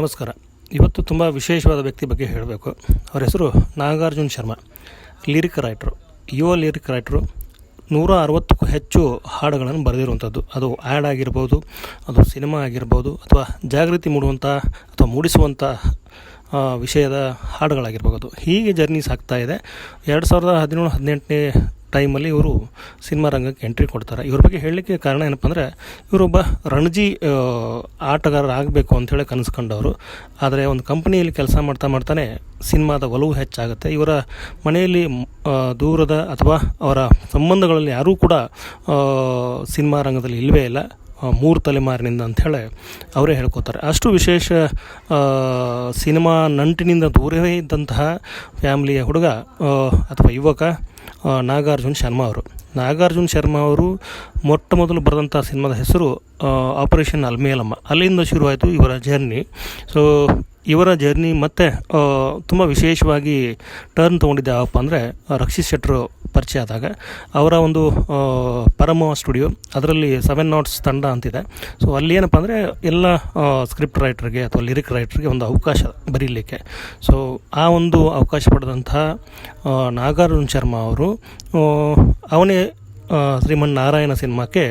ನಮಸ್ಕಾರ. ಇವತ್ತು ತುಂಬ ವಿಶೇಷವಾದ ವ್ಯಕ್ತಿ ಬಗ್ಗೆ ಹೇಳಬೇಕು. ಅವರ ಹೆಸರು ನಾಗಾರ್ಜುನ್ ಶರ್ಮಾ. Lyric writer. ಯುವ ಲಿರಿಕ್ ರೈಟ್ರು ನೂರ ಅರವತ್ತಕ್ಕೂ ಹೆಚ್ಚು ಹಾಡುಗಳನ್ನು ಬರೆದಿರುವಂಥದ್ದು. ಅದು ಆ್ಯಡ್ ಆಗಿರ್ಬೋದು, ಅದು ಸಿನಿಮಾ ಆಗಿರ್ಬೋದು, ಅಥವಾ ಜಾಗೃತಿ ಮೂಡುವಂಥ ಅಥವಾ ಮೂಡಿಸುವಂಥ ವಿಷಯದ ಹಾಡುಗಳಾಗಿರ್ಬೋದು. ಹೀಗೆ ಜರ್ನಿ ಸಾಗ್ತಾ ಇದೆ. ಎರಡು ಸಾವಿರದ ಹದಿನೇಳು, ಹದಿನೆಂಟನೇ ಟೈಮಲ್ಲಿ ಇವರು ಸಿನಿಮಾ ರಂಗಕ್ಕೆ ಎಂಟ್ರಿ ಕೊಡ್ತಾರೆ. ಇವ್ರ ಬಗ್ಗೆ ಹೇಳಲಿಕ್ಕೆ ಕಾರಣ ಏನಪ್ಪ ಅಂದರೆ ಇವರೊಬ್ಬ ರಣಜಿ ಆಟಗಾರರಾಗಬೇಕು ಆಟಗಾರ ಆಗಬೇಕು ಅಂಥೇಳಿ ಕನಸ್ಕೊಂಡವರು. ಆದರೆ ಒಂದು ಕಂಪ್ನಿಯಲ್ಲಿ ಕೆಲಸ ಮಾಡ್ತಾ ಮಾಡ್ತಾನೆ ಸಿನಿಮಾದ ಒಲವು ಹೆಚ್ಚಾಗುತ್ತೆ. ಇವರ ಮನೆಯಲ್ಲಿ ದೂರದ ಅಥವಾ ಅವರ ಸಂಬಂಧಗಳಲ್ಲಿ ಯಾರೂ ಕೂಡ ಸಿನಿಮಾ ರಂಗದಲ್ಲಿ ಇಲ್ಲವೇ ಇಲ್ಲ. ಮೂರು ತಲೆಮಾರಿನಿಂದ ಅಂಥೇಳಿ ಅವರೇ ಹೇಳ್ಕೊತಾರೆ. ಅಷ್ಟು ವಿಶೇಷ ಸಿನಿಮಾ ನಂಟಿನಿಂದ ದೂರವೇ ಇದ್ದಂತಹ ಫ್ಯಾಮಿಲಿಯ ಹುಡುಗ ಅಥವಾ ಯುವಕ ನಾಗಾರ್ಜುನ್ ಶರ್ಮಾ ಅವರು. ನಾಗಾರ್ಜುನ್ ಶರ್ಮಾ ಅವರು ಮೊಟ್ಟ ಮೊದಲು ಬರೆದಂಥ ಸಿನಿಮಾದ ಹೆಸರು ಆಪರೇಷನ್ ಅಲ್ಮೇಲಮ್ಮ. ಅಲ್ಲಿಂದ ಶುರುವಾಯಿತು ಇವರ ಜರ್ನಿ. ಸೊ ಇವರ ಜರ್ನಿ ಮತ್ತು ತುಂಬ ವಿಶೇಷವಾಗಿ ಟರ್ನ್ ತೊಗೊಂಡಿದ್ದೆ ಯಾವಪ್ಪ ಅಂದರೆ ರಕ್ಷಿತ್ ಶೆಟ್ಟರು ಪರಿಚಯ ಆದಾಗ. ಅವರ ಒಂದು ಪರಮ ಸ್ಟುಡಿಯೋ ಅದರಲ್ಲಿ ಸೆವೆನ್ ನಾಟ್ಸ್ ತಂಡ ಅಂತಿದೆ. ಸೊ ಅಲ್ಲಿ ಏನಪ್ಪ ಅಂದರೆ, ಎಲ್ಲ ಸ್ಕ್ರಿಪ್ಟ್ ರೈಟ್ರಿಗೆ ಅಥವಾ ಲಿರಿಕ್ ರೈಟ್ರಿಗೆ ಒಂದು ಅವಕಾಶ ಬರೀಲಿಕ್ಕೆ. ಸೊ ಆ ಒಂದು ಅವಕಾಶ ಪಡೆದಂತಹ ನಾಗಾರ್ಜುನ್ ಶರ್ಮಾ ಅವರು ಅವನೇ ಶ್ರೀಮನ್ ನಾರಾಯಣ ಸಿನಿಮಾಕ್ಕೆ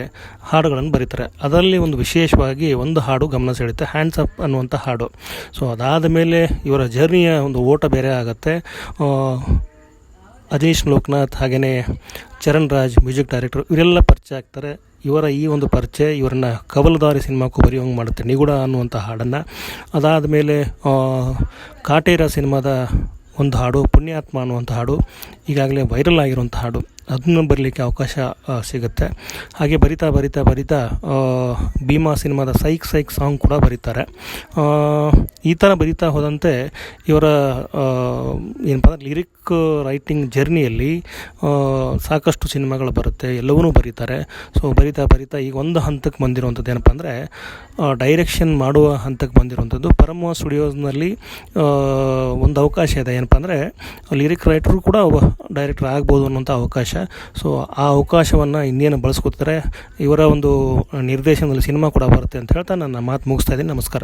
ಹಾಡುಗಳನ್ನು ಬರೀತಾರೆ. ಅದರಲ್ಲಿ ಒಂದು ವಿಶೇಷವಾಗಿ ಒಂದು ಹಾಡು ಗಮನ ಸೆಳೆಯುತ್ತೆ ಹ್ಯಾಂಡ್ಸ್ ಅಪ್ ಅನ್ನುವಂಥ ಹಾಡು. ಸೊ ಅದಾದ ಮೇಲೆ ಇವರ ಜರ್ನಿಯ ಒಂದು ಓಟ ಬೇರೆ ಆಗುತ್ತೆ. ಅಜೀಶ್ ಲೋಕನಾಥ್ ಹಾಗೆಯೇ ಚರಣ್ ರಾಜ್ ಮ್ಯೂಸಿಕ್ ಡೈರೆಕ್ಟರ್ ಇವರೆಲ್ಲ ಪರಿಚಯ ಆಗ್ತಾರೆ. ಇವರ ಈ ಒಂದು ಪರಿಚಯ ಇವರನ್ನ ಕವಲದಾರಿ ಸಿನಿಮಾಕ್ಕೂ ಬರೆಯೋಂಗೆ ಮಾಡುತ್ತೆ, ನಿಗೂಢ ಅನ್ನುವಂಥ ಹಾಡನ್ನು. ಅದಾದ ಮೇಲೆ ಕಾಟೇರ ಸಿನಿಮಾದ ಒಂದು ಹಾಡು, ಪುಣ್ಯಾತ್ಮ ಅನ್ನುವಂಥ ಹಾಡು, ಈಗಾಗಲೇ ವೈರಲ್ ಆಗಿರುವಂಥ ಹಾಡು. ಅದನ್ನು ಬರಲಿಕ್ಕೆ ಅವಕಾಶ ಸಿಗುತ್ತೆ. ಹಾಗೆ ಬರಿತಾ ಬರಿತಾ ಬರಿತಾ ಭೀಮಾ ಸಿನಿಮಾದ ಸೈಕ್ ಸೈಕ್ ಸಾಂಗ್ ಕೂಡ ಬರೀತಾರೆ. ಈ ಥರ ಬರಿತಾ ಹೋದಂತೆ ಇವರ ಏನಪ್ಪ, ಲಿರಿಕ್ ರೈಟಿಂಗ್ ಜರ್ನಿಯಲ್ಲಿ ಸಾಕಷ್ಟು ಸಿನಿಮಾಗಳು ಬರುತ್ತೆ, ಎಲ್ಲವನ್ನೂ ಬರೀತಾರೆ. ಸೊ ಬರಿತಾ ಬರಿತಾ ಈಗ ಒಂದು ಹಂತಕ್ಕೆ ಬಂದಿರುವಂಥದ್ದು ಏನಪ್ಪ ಅಂದರೆ ಡೈರೆಕ್ಷನ್ ಮಾಡುವ ಹಂತಕ್ಕೆ ಬಂದಿರುವಂಥದ್ದು. ಪರಮ ಸ್ಟುಡಿಯೋಸ್ನಲ್ಲಿ ಒಂದು ಅವಕಾಶ ಇದೆ. ಏನಪ್ಪ ಅಂದರೆ, ಲಿರಿಕ್ ರೈಟ್ರು ಕೂಡ ಡೈರೆಕ್ಟರ್ ಆಗ್ಬೋದು ಅನ್ನೋಂಥ ಅವಕಾಶ. ಸೊ ಆ ಅವಕಾಶವನ್ನು ಇನ್ನೇನು ಬಳಸ್ಕೊತಾರೆ ಇವರ ಒಂದು ನಿರ್ದೇಶನದಲ್ಲಿ ಸಿನಿಮಾ ಕೂಡ ಬರುತ್ತೆ ಅಂತ ಹೇಳ್ತಾ ನನ್ನ ಮಾತು ಮುಗಿಸ್ತಾ ಇದ್ದೀನಿ. ನಮಸ್ಕಾರ.